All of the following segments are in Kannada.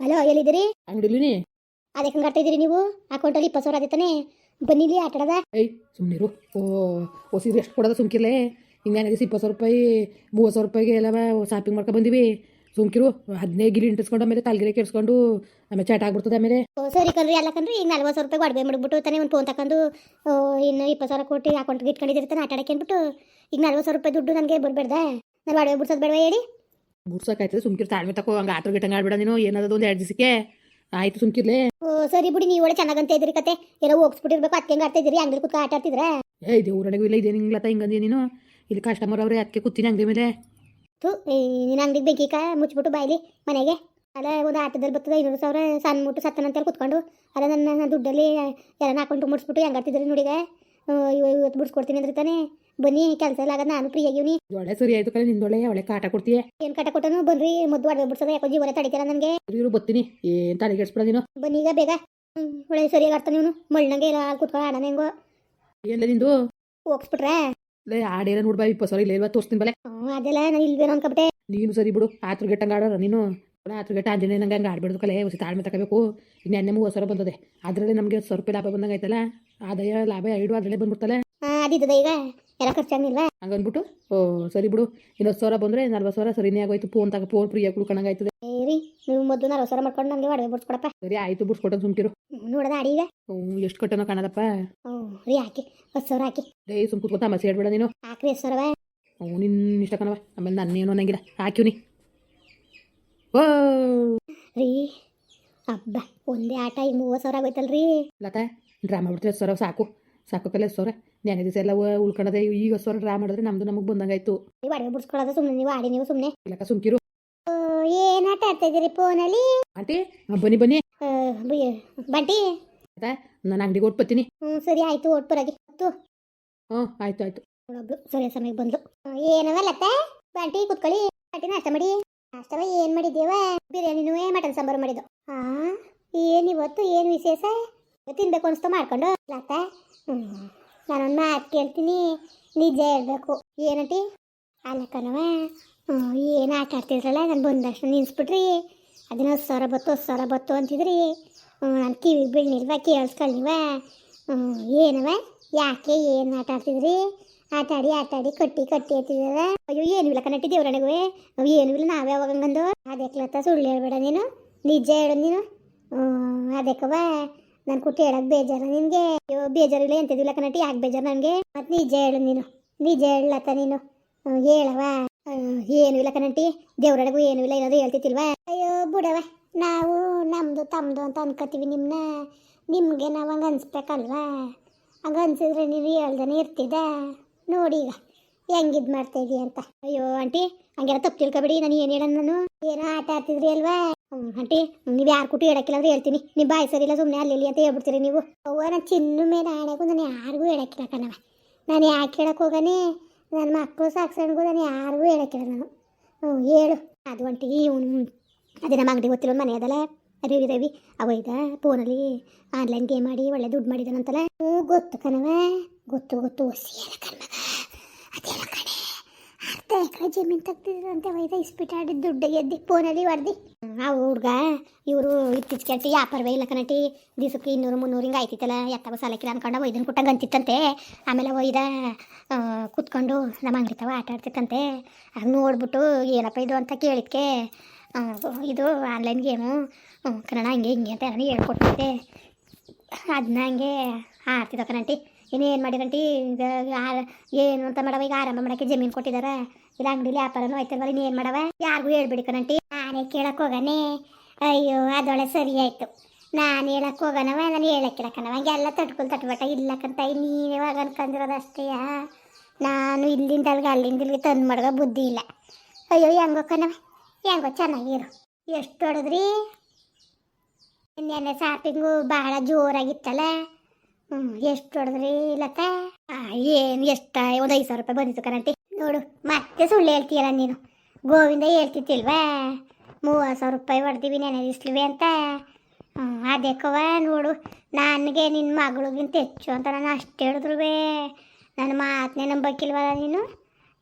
ಹಲೋ ಎಲ್ಲಿದ್ದೀರಿ? ಅಂಗಡಿಲಿ ಅದಕ್ಕೆ ಹಂಗೆ ಆಡ್ತಾ ಇದ್ದೀರಿ ನೀವು? ಅಕೌಂಟಲ್ಲಿ ಇಪ್ಪತ್ತು ಸಾವಿರ ಆದಿತ್ತಾನೆ ಬನ್ನಿಲಿ ಆಟಾಡದ ಏಯ್ ಸುಮ್ಮನಿರು ಓ ಓ ಸೀರೆ ಎಷ್ಟು ಕೊಡೋದ ಸುಮ್ಕಿರ್ಲೆ? ಹಿಂಗೆ ಇಪ್ಪತ್ತು ಸಾವಿರ ರೂಪಾಯಿ ಮೂವತ್ತು ಸಾವಿರ ರೂಪಾಯಿಗೆ ಎಲ್ಲ ಶಾಪಿಂಗ್ ಮಾಡ್ಕೊ ಬಂದಿವಿ. ಸುಮ್ಕಿರು ಹದಿನೈದು ಗಿಲಿ ಇಂಟಿಸ್ಕೊಂಡು ಆಮೇಲೆ ತಲೆಗಿರಿ ಕೆಡ್ಸ್ಕೊಂಡು ಆಮೇಲೆ ಚಾಟ್ ಆಗ್ಬಿಡ್ತದೆ ಆಮೇಲೆ. ಓ ಸರಿ ಕಣ್ರಿ ಎಲ್ಲ ಕಣ್ರಿ ಈಗ ನಲ್ವತ್ತು ಸಾವಿರ ರೂಪಾಯಿ ಒಡವೆ ಮಾಡಿಬಿಟ್ಟು ತಾನೇ ಒಂದು ಫೋನ್ ತಗೊಂಡು ಇನ್ನು ಇಪ್ಪತ್ತು ಸಾವಿರ ಕೊಟ್ಟು ಅಕೌಂಟ್ಗೆ ಇಟ್ಕೊಂಡಿದ್ದಿರ್ತಾನೆ ಆಟ ಆಡಕ್ಕೆ ಅಂದ್ಬಿಟ್ಟು. ಈಗ ನಲ್ವತ್ತು ಸಾವಿರ ರೂಪಾಯಿ ದುಡ್ಡು ನನಗೆ ಬರಬೇಡ್ದೆ ನಾನು ಒಡವೆ ಬಿಡ್ಸೋದು ಬೇಡವೇ ಹೇಳಿ? ಬುಡ್ಸೋಕಾಯ್ತದೆ ಸುಮ್ಕಿರ್ ತಾಳ್ಮೆ ತಕೋ ಹಂಗೆ ಆಟರ್ ಗಿಟ್ಟಂಗೆ ಆಡ್ಬಿಡ ನೀನು ಏನದ ಒಂದು ಎರಡು ದಿವಸಕ್ಕೆ? ಆಯ್ತು ಸುಮ್ಕಿರ್ಲೆ. ಓ ಸರಿ ಬಿಡಿ ನೀವು ಒಳ್ಳೆ ಚೆನ್ನಾಗಂತ ಇದ್ರಿ ಕತೆ. ಎಲ್ಲ ಹೋಗ್ಸ್ಬಿಟ್ಟಿರ್ಬೇಕು ಅದಕ್ಕೆ ಹೆಂಗೆ ಆಡ್ತಾ ಇದ್ರಿ ಅಂಗಡಿ ಕೂತ್ಕೊಂಡು ಆಟ ಆಡ್ತಿದ್ರ? ಇದೇ ದೇವ್ರೊಳಗೂ ಇಲ್ಲ ಇದೇನು ಹಿಂಗ್ಲತ್ತ ಹಿಂಗಂದಿ ನೀನು. ಇಲ್ಲಿ ಕಸ್ಟಮರ್ ಅವ್ರೆ ಅದಕ್ಕೆ ಕೂತೀನಿ ಅಂಗಡಿ ಮೇಲೆ. ತು ನಿನ್ನ ಅಂಗಡಿಗೆ ಬೆಂಕಿ ಕಾ ಮುಚ್ಚಿಬಿಟ್ಟು ಬಾಯ್ಲಿ ಮನೆಗೆ. ಅಲ್ಲ ಒಂದು ಆಟದಲ್ಲಿ ಬರ್ತದೆ ಐನೂರು ಸಾವಿರ ಸಣ್ಣ ಮುಟ್ಟು ಸತ್ತನಂತೇಳಿ ಕುತ್ಕೊಂಡು. ಅಲ್ಲ ನನ್ನ ದುಡ್ಡಲ್ಲಿ ಎಲ್ಲ ಹಾಕೊಂಡು ಮುಡ್ಸ್ಬಿಟ್ಟು ಹೆಂಗಾಡ್ತಿದ್ರಿ ನೋಡಿಗ? ಇವತ್ತು ಬಿಡ್ಸ್ಕೊಡ್ತೀನಿ ಅಂದ್ರೆ ತಾನೇ. ಬನ್ನಿ ಕೆಲಸ ಇಲ್ಲ ನಾನು ಫ್ರೀ ಆಗಿವ್ನಿ ಒಳ್ಳೆ ಸರಿ ಆಯ್ತು ಕಲೆ ನಿಂದೊಳ್ಳೆ ಒಳ್ಳೆ ಕಾಟ ಕೊಡ್ತೀಯ? ಏನ್ ಕಾಟ ಕೊಟ್ಟನು? ಬನ್ರಿ ಮದ್ದು ಒಡವೆ ಬಿಡ್ಸೋದ. ಯಾಕೋ ಜೀವನ ತಡಿತೀರ ನನಗೆ. ಇವರು ಬರ್ತೀನಿ. ಏನ್ ತಲೆ ಕೆಡ್ಸ್ಬಿಡ ನೀನು? ಬನ್ನಿ ಈಗ ಬೇಗ. ಒಳ್ಳೆ ಸರಿಯಾಗಿ ಆಡ್ತಾನೆ ಇವನು. ಮಣ್ಣಂಗೆ ಇಲ್ಲ ಅಲ್ಲಿ ಕುತ್ಕೊಳ ಆಡನ ಹೆಂಗೋ. ಎಲ್ಲ ನಿಂದು? ಹೋಗ್ಸ್ಬಿಟ್ರೆ? ಲೇ ಆಡೇನ ನೋಡ್ಬಾ ಸಾವಿರ ಇಲ್ಲ ಇಲ್ವಾ? ತೋರಿಸ್ತೀನಿ ಬಲೆ. ಹ್ಞೂ ಅದೆಲ್ಲ ನಾನು ಇಲ್ವೇನೋ ಅನ್ಕೊಬಿಟ್ಟೆ. ನೀನು ಸರಿ ಬಿಡು. ಆತ್ರ ಗೆಟ್ಟಂಗೆ ಆಡೋರ ನೀನು. ಆತ್ರ ಗೆಟ್ಟ ಆಂಜನೇಯ ನಂಗೆ ಹಂಗೆ ಆಡ್ಬಿಡ್ದು ಕಲೆ. ಹೊಸ ತಾಳ್ಮೆ ತಗೋಬೇಕು. ಇನ್ನು ಎಣ್ಣೆ ಮೂವತ್ತು ಸಾವಿರ ಬಂದದೆ. ಅದ್ರಲ್ಲಿ ನಮಗೆ ಸ್ವಲ್ಪ ಲಾಭ ಬಂದಂಗೆ ಆಯ್ತಲ್ಲ? ಆದಾಯ ಲಾಭ ಐಡು ಅದರಲ್ಲೇ ಬಂದ್ಬಿಡ್ತಲ್ಲ? ಹಾಂ ಅದಿದ್ದದ ಈಗ. ಎಲ್ಲ ಖರ್ಚಾಗಿಲ್ವಾ ಹಂಗನ್ಬಿಟ್ಟು ಓ ಸರಿ ಬಿಡು ಇನ್ನೊಂದು ಸಾವಿರ ಬಂದ್ರೆ ನಲ್ವತ್ತು ಸಾವಿರ ಸರಿನೇ ಆಗೋಯ್ತು ಫೋನ್ ತಗ ಫೋನ್ ಫ್ರೀ ಉಳ್ಕೊಂಡಂಗೆ ಆಯ್ತದೆ. ಏರಿ ನೀವು ಮೊದಲು ನಲ್ವತ್ತು ಸಾವಿರ ಮಾಡ್ಕೊಂಡು ನನಗೆ ಒಡವೆ ಬಿಡ್ಸ್ಕೊಡಪ್ಪ ಸರಿ ಆಯ್ತು ಬಿಡ್ಸ್ಕೊಟ್ಟು ಸುಮ್ಕಿರು. ನೋಡದ ಈಗ. ಹ್ಞೂ ಎಷ್ಟು ಕಟ್ಟನೋ ಕಾಣದಪ್ಪ. ಹ್ಞೂ ರೀ ಹಾಕಿ ಹತ್ತು ಸಾವಿರ ಹಾಕಿ. ಡೇ ಸುಮ್ ಕೂತ್ಕೊ ಮಸಿ ಹೇಳ್ಬೇಡ ನೀನು. ಹಾಕ್ರಿ ಹತ್ತು ಸಾವಿರವ. ಹ್ಞೂ ನಿನ್ನ ಇಷ್ಟ ಕಣವ ಆಮೇಲೆ ನನ್ನೇನು ಅನ್ನಂಗಿಲ್ಲ. ಹಾಕಿವ್ನಿ ಓ! ರೀ ಹಬ್ಬ ಒಂದೇ ಆಟ ಈ ಮೂವತ್ತು ಸಾವಿರ ಆಗೋಯ್ತಲ್ರಿ. ಲತಾ ಡ್ರಾಮಾ ಬಿಡ್ತೀವಿ ಹತ್ತು ಸಾವಿರ ಸಾಕು. ಸಾಕು ಕಲೆ ಸಾವಿರ ನೆನೆ ದಿವಸ ಎಲ್ಲ ಉಳ್ಕೊಂಡದೆ ಉಳ್ಕೊಳ್ಳೋದೆ ಈಗ ಸೋರ ಡ್ರಾ ಮಾಡಿದ್ರೆ ನಮ್ದು ನಮಗೆ ಬಂದಂಗಾಯ್ತು. ನೀವು ಅಡಿಗೆ ಬಿಡ್ಸ್ಕೊಳ್ಳೋದು ಸುಮ್ಮನೆ ನೀವು ಆಡಿ ನೀವು ಸುಮ್ಮನೆ ಇಲ್ಲಕ್ಕ ಸುಮ್ಕಿರು. ಏನು ಆಟ ಆಡ್ತಾ ಇದ್ದೀರಿ ಫೋನಲ್ಲಿ? ಆಂಟಿ ಆ, ಬನ್ನಿ ಬನ್ನಿ. ಬಂಟಿ. ನಾನು ಅಂಗಡಿಗೆ ಓಟ್ ಬರ್ತೀನಿ. ಹ್ಞೂ ಸರಿ ಆಯ್ತು ಒಟ್ಟು ಬರಾಗಿ. ಹತ್ತು ಹ್ಞೂ ಆಯ್ತು ಆಯ್ತು. ಒಬ್ಳು ಸರಿ ಸಮಯಕ್ಕೆ ಬಂದ್ಲು. ಏನವ ಲತ್ತೆ ಬಂಟಿ ಕುತ್ಕೊಳ್ಳಿ. ಬಂಟಿ ನಾಷ್ಟ ಮಾಡಿ. ನಾಷ್ಟವ ಏನು ಮಾಡಿದ್ದೇವ? ಬಿರಿಯಾನಿನೂ ಮಟನ್ ಸಾಂಬಾರು ಮಾಡಿದ್ದು. ಹಾಂ ಏನು ಇವತ್ತು ಏನು ವಿಶೇಷ? ತಿನ್ಬೇಕು ಅನಿಸ್ತು, ಮಾಡ್ಕೊಂಡು ಲತ್ತ ಹ್ಞೂ ನಾನೊಂದು ಮಾತು ಕೇಳ್ತೀನಿ. ನಿಜ ಹೇಳಬೇಕು. ಏನಂಟಿ ಅಲ್ಲ ಕಣವ ಏನು ಆಟ ಆಡ್ತಿದ್ರಲ್ಲ? ನಾನು ಬಂದಷ್ಟು ನಿನ್ಸ್ಬಿಟ್ರಿ ಅದನ್ನ ಹತ್ತು ಸಾವಿರ ಬತ್ತು, ಹತ್ತು ಸಾವಿರ ಬತ್ತು ಅಂತಿದ್ರಿ. ನಾನು ಕಿವಿ ಬೀಳ್ನಿಲ್ವ ಕೇಳಿಸ್ಕೊಳ್ನಿವ ಹ್ಞೂ ಏನವ ಯಾಕೆ ಏನು ಆಟ ಆಡ್ತಿದ್ರಿ? ಆಟ ಆಡಿ ಆಟ ಆಡಿ ಕಟ್ಟಿ ಕಟ್ಟಿ ಅಂತಿದಾರ ಅಯ್ಯೋ, ಏನು ಇಲ್ಲ ಕನ್ನಟ್ಟಿ ದೇವ್ರಣೆಗೂ ಅವು ಏನು ಇಲ್ಲ, ನಾವೇ ಅವಾಗ ಹಂಗಂದು. ಅದಕ್ಲತ್ತ ಸುಳ್ಳು ಹೇಳ್ಬೇಡ ನೀನು. ನಿಜ ಹೇಳು ನೀನು. ಹ್ಞೂ ಅದಕ್ಕವ ನಾನು ಕುಟ್ಟಿ ಹೇಳಕ್ ಬೇಜಾರ. ನಿನಗೆ ಬೇಜಾರಿಲ್ಲ ಎಂತದಿಲ್ಲ ಕನಟಿ ಯಾಕೆ ಬೇಜಾರ ನನಗೆ? ಮತ್ತೆ ನಿಜ ಹೇಳು ನೀನು. ನಿಜ ಹೇಳತ್ತ ನೀನು. ಹೇಳವಾ ಏನು ಇಲ್ಲ ಕನಟಿ ದೇವ್ರೊಳಗೂ ಏನು ಇಲ್ಲ ಏನಾದ್ರು ಹೇಳ್ತಿತ್ತಿಲ್ವಾ ಅಯ್ಯೋ ಬಿಡವ ನಾವು ನಮ್ಮದು ತಮ್ಮದು ಅಂತ ಅನ್ಕೋತೀವಿ ನಿಮ್ಮನ್ನ ನಿಮ್ಗೆ ನಾವು ಹಂಗೆ ಅನ್ಸ್ಬೇಕಲ್ವಾ? ಹಂಗೆ ಅನ್ಸಿದ್ರೆ ನೀನು ಹೇಳ್ದಾನೆ ಇರ್ತಿದ್ದ. ನೋಡಿ ಈಗ ಹೆಂಗಿದ್ ಮಾಡ್ತಾ ಇದೀಯ ಅಂತ. ಅಯ್ಯೋ, ಆಂಟಿ, ಹಂಗೆಲ್ಲ ತಪ್ಪು ತಿಳ್ಕೊಬೇಡಿ, ನಾನು ಏನು ಹೇಳೋಣ ನಾನು? ಏನೋ ಆಟ ಆಡ್ತಿದ್ರಿ ಅಲ್ವಾ? ಹ್ಞೂ ಆಂಟಿ, ನೀವು ಯಾರು ಕುಟಿ ಹೇಳಕ್ಕಿಲ್ಲ ಅಂದ್ರೆ ಹೇಳ್ತೀನಿ. ನೀವು ಬಾಯಿ ಸರಿಯಿಲ್ಲ ಸುಮ್ಮನೆ ಅಲ್ಲಿ ಇಲ್ಲಿ ಅಂತ ಹೇಳ್ಬಿಡ್ತೀರಿ ನೀವು. ಅವ್ವ, ನಾನು ಚಿನ್ನ ಮೇಲೆ ಆಣೆಗೂ ನಾನು ಯಾರಿಗೂ ಹೇಳಕ್ಕಿಲ್ಲ ಕಣವ ನಾನು ಯಾಕೆ ಹೇಳಕ್ಕೆ ಹೋಗನೆ? ನನ್ನ ಮಕ್ಕಳು ಸಾಕ್ಸಣ್ಗೂ ನಾನು ಯಾರಿಗೂ ಹೇಳಕ್ಕಿಲ್ಲ ನಾನು. ಹ್ಞೂ ಹೇಳು. ಅದು ಒಂಟಿ ಇವನು ಅದೇ ನಮ್ಮ ಅಂಗಡಿ ಗೊತ್ತಿಲ್ಲ ಮನೆ ಅದಲ್ಲ. ರವಿ ರವಿ. ಅವ ಇದ ಫೋನಲ್ಲಿ ಆನ್ಲೈನ್ ಗೇಮ್ ಮಾಡಿ ಒಳ್ಳೆ ದುಡ್ಡು ಮಾಡಿದಾನಂತಲ್ಲ. ಹ್ಞೂ ಗೊತ್ತು ಕಣವ ಗೊತ್ತು ಗೊತ್ತು. ಕಣ್ಮಗ ಅದೇ ಕಣೆ. ಅರ್ಧ ಎಕರೆ ಜಮೀನು ತೆಗ್ದಿದ್ರಂತೆ ವೈದ ಇಸ್ಪಿಟ್ ಆಡಿ ದುಡ್ಡು ಗೆದ್ದಿ ಫೋನಲ್ಲಿ ಹೊಡ್ದಿ? ಆ ಹುಡುಗ, ಇವರು ಇತ್ತೀಚೆಗೆ ಯಾಪರ್ವೇ ಇಲ್ಲ ಕಣಟಿ ದಿವಸಕ್ಕೆ ಇನ್ನೂರು, ಮುನ್ನೂರು ಹಿಂಗೆ ಆಯ್ತಿತ್ತಲ್ಲ ಎತ್ತಾಗ ಸಾಲಕ್ಕಿಲ್ಲ ಅನ್ಕೊಂಡು ಒಯ್ದನ್ ಕೊಟ್ಟಂಗೆ ಅಂತಿತ್ತಂತೆ. ಆಮೇಲೆ ಒಯ್ದ ಕೂತ್ಕೊಂಡು ನಮ್ಮ ಅಂಗಡಿ ತವ ಆಟ ಆಡ್ತಿತ್ತಂತೆ. ಆಗ ನೋಡ್ಬಿಟ್ಟು ಏನಪ್ಪ ಇದು ಅಂತ ಕೇಳಿದ್ಕೆ ಇದು ಆನ್ಲೈನ್ ಗೇಮು ಕನ್ನಡ ಹಂಗೆ ಹಿಂಗೆ ಅಂತ ನಾನು ಹೇಳ್ಕೊಟ್ಟಿದ್ದೆ ಅದನ್ನ ಹಂಗೆ ಆಡ್ತಿದ್ದ ಕಣಂಟಿ ಇನ್ನೇನು ಮಾಡಿರಂಟಿ ಈಗ ಏನು ಅಂತ ಮಾಡವ? ಈಗ ಆರಂಭ ಮಾಡಕ್ಕೆ ಜಮೀನು ಕೊಟ್ಟಿದಾರ. ಇಲ್ಲ ಅಂಗಡಿಲಿ ವ್ಯಾಪಾರನೂ ಆಯ್ತಲ್ವಲ್ಲ ಇನ್ನೇನು ಮಾಡವ? ಯಾರಿಗೂ ಹೇಳ್ಬಿಡಿಕನಂಟಿ ನಾನೇ ಕೇಳಕ್ಕೆ ಹೋಗನೆ. ಅಯ್ಯೋ ಅದೊಳೆ ಸರಿ ಆಯಿತು. ನಾನು ಹೇಳಕ್ಕೆ ಹೋಗನವ, ನಾನು ಹೇಳಕ್ಕಿಲ್ಲ ಕಣವ ಹಂಗೆಲ್ಲ ತಟ್ಕೊಂಡು ತಟ್ಬಟ. ಇಲ್ಲಕ್ಕಂತ ನೀನು ಇವಾಗ ಅನ್ಕೊಂಡಿರೋದು ಅಷ್ಟೇ ನಾನು ಇಲ್ಲಿಂದ ಅಲ್ಲಿಗೆ ಅಲ್ಲಿಂದ ಇಲ್ಲಿಗೆ ತಂದು ಮಾಡ್ಗೋ ಬುದ್ಧಿ ಇಲ್ಲ. ಅಯ್ಯೋ, ಹೆಂಗೋ ಕಣವ? ಹೆಂಗೋ ಚೆನ್ನಾಗಿರು. ಎಷ್ಟು ಹೊಡೆದ್ರಿ? ನೆನ್ನೆ ಶಾಪಿಂಗು ಭಾಳ ಜೋರಾಗಿತ್ತಲ್ಲ. ಎಷ್ಟು ಹೊಡೆದ್ರಿ ಲತಾ? ಏನು ಎಷ್ಟ? ಒಂದು ಐದು ಸಾವಿರ ರೂಪಾಯಿ ಬಂದಿತ್ತು ಕರಂಟಿ ನೋಡು, ಮತ್ತೆ ಸುಳ್ಳು ಹೇಳ್ತೀಯಲ್ಲ ನೀನು. ಗೋವಿಂದ ಹೇಳ್ತಿತ್ತಿಲ್ವಾ ಮೂವತ್ತು ಸಾವಿರ ರೂಪಾಯಿ ಹೊಡೆದಿವಿ ನೆನೆದಿಸ್ಲಿವೆ ಅಂತ. ಹ್ಞೂ ಅದಕ್ಕವ ನೋಡು, ನನಗೆ ನಿನ್ನ ಮಗಳಿಗಿಂತ ಹೆಚ್ಚು ಅಂತ ನಾನು ಅಷ್ಟು ಹೇಳಿದ್ರು ನನ್ನ ಮಾತನ್ನೇ ನಂಬಕ್ಕಿಲ್ವಲ್ಲ ನೀನು?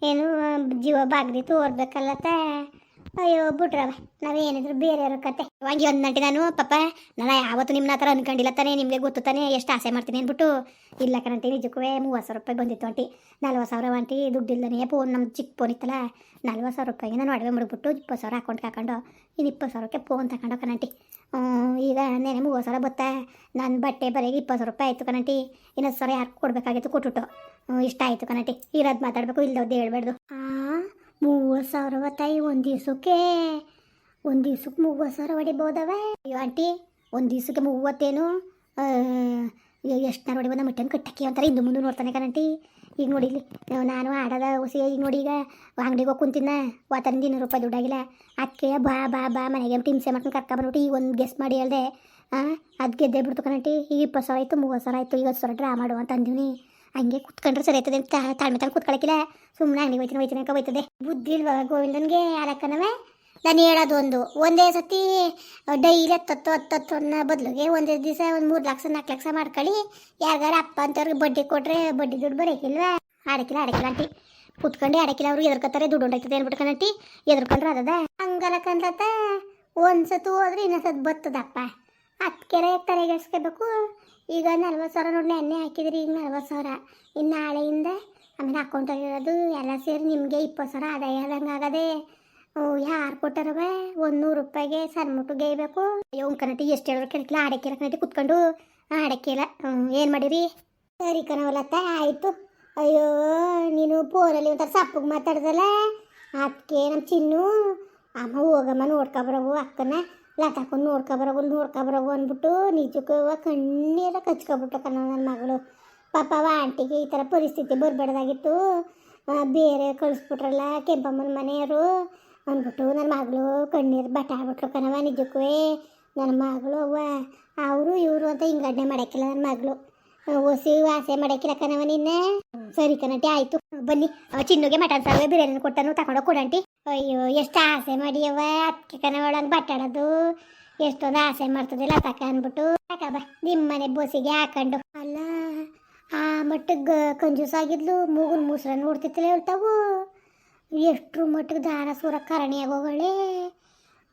ಏನು, ಜೀವ ಬಾಗ್ದಿ ತೋರ್ಬೇಕಲ್ಲತ್ತ ಅಯ್ಯೋ ಬಿಟ್ರವ ನಾವೇನಿದ್ರು ಬೇರೆಯವ್ರ ಕತೆ. ಇವಾಗ ಒಂದು ನಂಟಿ ನಾನು ಪಾಪ ನಾನು ಯಾವತ್ತು ನಿಮ್ಮನ್ನ ಆ ಥರ ಅನ್ಕೊಂಡಿಲ್ಲ ತಾನೇ, ನಿಮಗೆ ಗೊತ್ತು ತಾನೇ, ಎಷ್ಟು ಆಸೆ ಮಾಡ್ತೀನಿ ಅಂದ್ಬಿಟ್ಟು, ಇಲ್ಲ ಕಣಂಟಿ ನಿಜಕ್ಕೂ ಮೂವತ್ತು ಸಾವಿರ ರೂಪಾಯಿ ಬಂದಿತ್ತು ಅಂಟಿ ನಲ್ವತ್ತು ಸಾವಿರ ಅಂಟಿ ದುಡ್ಡಿಲ್ಲನೇ ಫೋನ್ ನಮ್ಮ ಚಿಕ್ಕ ಫೋನ್ ಇತ್ತಲ್ಲ, ನಲ್ವತ್ತು ಸಾವಿರ ರೂಪಾಯಿಗೆ ನಾನು ಅಡುಗೆ ಮಾಡಿಬಿಟ್ಟು ಇಪ್ಪತ್ತು ಸಾವಿರ ಅಕೌಂಟ್ಗೆ ಹಾಕೊಂಡು ಇನ್ನು ಇಪ್ಪತ್ತು ಸಾವಿರಕ್ಕೆ ಫೋನ್ ತಗೊಂಡು ಕಣಂಟಿ ಈಗ ನೆನೆ ಮೂವತ್ತು ಸಾವಿರ ಬತ್ತಾ ನನ್ನ ಬಟ್ಟೆ ಬರೆಗೆ ಇಪ್ಪತ್ತು ಸಾವಿರ ರೂಪಾಯಿ ಆಯಿತು ಕಣಂಟಿ ಇನ್ನೊಂದು ಸಾವಿರ ಯಾರು ಕೊಡಬೇಕಾಗಿತ್ತು ಕೊಟ್ಬಿಟ್ಟು. ಇಷ್ಟ ಆಯಿತು ಕಣಂಟಿ ಇರೋದು ಮಾತಾಡಬೇಕು ಇಲ್ಲದವ್ದು ಹೇಳ್ಬಾರ್ದು. ಮೂವತ್ತು ಸಾವಿರ ತಾಯಿ ಒಂದು ದಿವ್ಸಕ್ಕೆ ಒಂದು ದಿವ್ಸಕ್ಕೆ ಮೂವತ್ತು ಸಾವಿರ ಹೊಡಿಬೋದವೆ ಅಯ್ಯೋ ಆಂಟಿ, ಒಂದು ದಿವ್ಸಕ್ಕೆ ಮೂವತ್ತೇನು? ಎಷ್ಟು ಹೊಡಿಬೋದು? ನಮ್ಮ ಇಟ್ಟನ್ನು ಕಟ್ಟಕ್ಕೆ ಅಂತಾರೆ ಹಿಂದೆ ಮುಂದೆ ನೋಡ್ತಾನೆ ಕಣಂಟಿ ಈಗ ನೋಡಿ ಇಲ್ಲಿ ನಾನು ಆಡದ ಹುಸಿ, ಈಗ ನೋಡಿ, ಈಗ ಅಂಗಡಿಗೆ ಹೋಗಿ ಕುಂತಿನ ವಾತಾವರಣ ಇನ್ನೂರು ರೂಪಾಯಿ ದುಡ್ಡಾಗಿಲ್ಲ ಅದಕ್ಕೆ ಬಾ ಬಾ ಬಾ, ಮನೆಗೆ ಹಿಂಸೆ ಮಾಡ್ಕೊಂಡು ಕರ್ಕೊಂಡ್ಬಿಟ್ಟು ಈಗ ಒಂದು ಗೆಸ್ ಮಾಡಿ ಹೇಳ್ದೆ. ಹಾಂ ಅದು ಗೆದ್ದೆ ಬಿಡ್ತು ಕಣಂಟಿ ಈಗ ಇಪ್ಪತ್ತು ಸಾವಿರ ಆಯಿತು, ಮೂವತ್ತು ಸಾವಿರ ಆಯಿತು, ಈಗ ಹತ್ತು ಸಾವಿರ ಡ್ರಾ ಮಾಡು ಅಂತ ಅಂದಿವ್ನಿ. ಹಂಗೆ ಕುತ್ಕೊಂಡ್ರೆ ಸರಿ ಆಯ್ತದೆ ಅಂತ ತಾಳ್ಮೆ ತಾಳ್ ಕುತ್ಕೊಳಕಿಲ್ಲ. ಸುಮ್ಮನೆ ಅಂಗಡಿ ಹೋಯ್ತೀನಿ ಹೋಯ್ತೀನಿ ಅಂತ ಹೋಯ್ತದೆ. ಬುದ್ಧಿ ಇಲ್ವಾ ಗೋವಿಂದನ್ಗೆ ಯಾರಕ್ಕನವೇ ನಾನು ಹೇಳೋದು ಒಂದು ಸತಿ ಡೈಲಿ ಹತ್ತತ್ತು ಹತ್ತತ್ತು ಅನ್ನೋ ಬದಲಿಗೆ ಒಂದೇ ದಿವಸ ಒಂದು ಮೂರು ಲಕ್ಷ ನಾಲ್ಕು ಲಕ್ಷ ಮಾಡ್ಕೊಳ್ಳಿ. ಯಾರಿಗಾರ ಅಪ್ಪ ಅಂತವ್ರಿಗೆ ಬಡ್ಡಿ ಕೊಟ್ಟರೆ ಬಡ್ಡಿ ದುಡ್ಡು ಬರೋಕಿಲ್ವಾ? ಆಡಕ್ಕಿಲ್ಲ ಆಡಕ್ಕಿಲ್ಲ ಆಂಟಿ. ಕುತ್ಕೊಂಡು ಆಡಕ್ಕಿಲ್ಲ ಅವ್ರು ಎದ್ರಕತ್ತಾರೆ, ದುಡ್ಡು ಹೊಂಟೈತದೆ ಅನ್ಬಿಟ್ಕೊಂಡು ಆಂಟಿ. ಎದ್ರಕೊಂಡ್ರೆ ಅದದ ಹಂಗಲಕ್ಕಂತ ಒಂದು ಸತಿ ಹೋದ್ರೆ ಇನ್ನೊಂದು ಸತಿ ಬರ್ತದಪ್ಪ ಹತ್ಕೆರೆ ತಲೆಗೆಡ್ಸ್ಕೋಬೇಕು ಈಗ ನಲ್ವತ್ತು ಸಾವಿರ ನೋಡಿ ನೆನ್ನೆ ಹಾಕಿದ್ರಿ, ಈಗ ನಲ್ವತ್ತು ಸಾವಿರ. ಇನ್ನು ನಾಳೆಯಿಂದ ಆಮೇಲೆ ಅಕೌಂಟಲ್ಲಿರೋದು ಎಲ್ಲ ಸೇರಿ ನಿಮಗೆ ಇಪ್ಪತ್ತು ಸಾವಿರ ಆದಾಯ ಆದಂಗೆ ಆಗದೆ. ಯಾರು ಕೊಟ್ಟಾರವ ಒಂದು ನೂರು ರೂಪಾಯಿಗೆ ಸಣ್ಣ ಮುಟ್ಟು ಗೇಯ್ಬೇಕು. ಅಯ್ಯೋ ಕನಟಿ ಎಷ್ಟು ಹೇಳಿದ್ರು ಕೆಳಕಿಲ್ಲ ಆಡಕ್ಕಿಲ್ಲ ಕನಟಿ ಕುತ್ಕೊಂಡು ಆಡಕ್ಕಿಲ್ಲ ಏನು ಮಾಡಿರಿ? ಸರಿ ಕಣವಲತ್ತ ಆಯಿತು. ಅಯ್ಯೋ, ನೀನು ಪೋರಲ್ಲಿ ಒಂಥರ ಸಪ್ಪಗೆ ಮಾತಾಡ್ದಲ್ಲ. ಅದಕ್ಕೆ ನಮ್ಮ ಚಿನ್ನು. ಅಮ್ಮ ಹೋಗಮ್ಮ ನೋಡ್ಕೊಬರವು ಅಕ್ಕನ. ಲತಾಕೊಂಡು ನೋಡ್ಕೊಬರವು ನೋಡ್ಕೊಬರವು ಅಂದ್ಬಿಟ್ಟು ನಿಜಕ್ಕೂ ಕಣ್ಣೀರ ಕಚ್ಕೊಬಿಟ್ಟು ಕಣ ನನ್ನ ಮಗಳು. ಪಾಪ ಆಂಟಿಗೆ ಈ ಥರ ಪರಿಸ್ಥಿತಿ ಬರಬಾರ್ದಾಗಿತ್ತು. ಬೇರೆ ಕಳಿಸ್ಬಿಟ್ರಲ್ಲ ಕೆಂಪಮ್ಮನ ಮನೆಯವರು ಅಂದ್ಬಿಟ್ಟು ನನ್ನ ಮಗಳು ಕಣ್ಣೀರು ಬಟ್ಟ ಆಗ್ಬಿಟ್ರು ಕಣವ ನಿಜಕ್ಕೂ. ನನ್ನ ಮಗಳು ಅವ್ವ, ಅವರು ಇವರು ಅಂತ ಹಿಂಗಡ್ನೆ ಮಾಡೋಕ್ಕಿಲ್ಲ ನನ್ನ ಮಗಳು. ಹೊಸಿ ಆಸೆ ಮಾಡೋಕ್ಕಿಲ್ಲ ಕಣವ ನಿನ್ನೆ. ಸರಿ ಕಣಟಿ ಆಯಿತು. ಬನ್ನಿ. ಚಿನ್ನುಗೆ ಮಟನ್ ಸಾರು ಬಿರಿಯಾನಿ ಕೊಟ್ಟನು ತಗೊಂಡೋಗಿ ಕೊಡಂಟಿ ಅಯ್ಯೋ, ಎಷ್ಟು ಆಸೆ ಮಾಡಿಯವ ಅದಕ್ಕೆ ಕನ ಒಳಗೆ ಬಟ್ಟಾಡೋದು ಎಷ್ಟೊಂದು ಆಸೆ ಮಾಡ್ತದಿಲ್ಲ ತಕ ಅಂದ್ಬಿಟ್ಟು. ಬಾ ನಿಮ್ಮ ಮನೆ ಬೋಸಿಗೆ ಹಾಕೊಂಡು. ಅಲ್ಲ, ಆ ಮಟ್ಟಕ್ಕೆ ಕಂಜೂಸ್ ಆಗಿದ್ಲು, ಮೂಗುನ್ ಮೂಸ್ರ ನೋಡ್ತಿತ್ತಲೇ ಹೇಳ್ತಾವು. ಎಷ್ಟು ಮಟ್ಟಿಗೆ ದಾರ ಸೂರ ಕರಣಿ ಆಗೋಗಳೆ.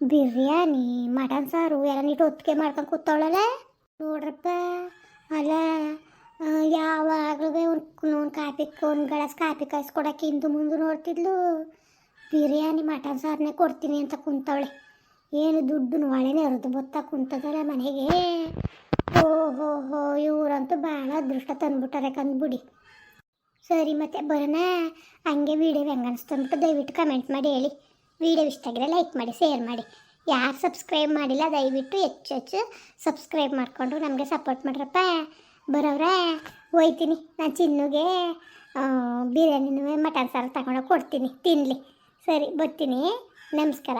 ಬಿರಿಯಾನಿ, ಮಟನ್ ಸಾರು, ಎಲ್ಲ ನೀಟು ಒತ್ತಿಗೆ ಮಾಡ್ಕೊಂಡು ಕೂತವಳಲ್ಲ. ನೋಡ್ರಪ್ಪ, ಅಲ್ಲ ಯಾವಾಗಲೂ ಒಂದು ಒಂದು ಕಾಪಿ, ಒಂದು ಗ್ಲಾಸ್ ಕಾಪಿ ಕಾಯಿಸ್ಕೊಡಕ್ಕೆ ಇಂದು ಮುಂದೆ ನೋಡ್ತಿದ್ಲು. ಬಿರಿಯಾನಿ ಮಟನ್ ಸಾರನ್ನೇ ಕೊಡ್ತೀನಿ ಅಂತ ಕುಂತವಳೆ. ಏನು ದುಡ್ಡು ಒಳೆನೇ ಇರೋದು ಬತ್ತಾ ಕುಂತದಲ್ಲ ಮನೆಗೆ. ಓಹೋ ಹೋ, ಇವರಂತೂ ಭಾಳ ಅದೃಷ್ಟ ತಂದ್ಬಿಟ್ಟಾರೆ ಕಂದ್ಬಿಡಿ. ಸರಿ ಮತ್ತೆ ಬರೋಣ. ಹಂಗೆ ವೀಡಿಯೋ ಹೆಂಗೆ ಅನಿಸ್ತು ದಯವಿಟ್ಟು ಕಮೆಂಟ್ ಮಾಡಿ ಹೇಳಿ. ವೀಡಿಯೋ ಇಷ್ಟ ಆಗಿದೆ ಲೈಕ್ ಮಾಡಿ ಶೇರ್ ಮಾಡಿ. ಯಾರು ಸಬ್ಸ್ಕ್ರೈಬ್ ಮಾಡಿಲ್ಲ, ದಯವಿಟ್ಟು ಹೆಚ್ಚು ಹೆಚ್ಚು ಸಬ್ಸ್ಕ್ರೈಬ್ ಮಾಡಿಕೊಂಡು ನಮಗೆ ಸಪೋರ್ಟ್ ಮಾಡ್ರಪ್ಪ. ಬರೋವ್ರೆ, ಹೋಯ್ತೀನಿ. ನಾನು ಚಿನ್ನುಗೆ ಬಿರಿಯಾನಿನೂ ಮಟನ್ ಸಾರು ತಗೊಂಡೋಗಿ ಕೊಡ್ತೀನಿ. ತಿನ್ನಲಿ ಸರಿ ಬರ್ತೀನಿ. ನಮಸ್ಕಾರ.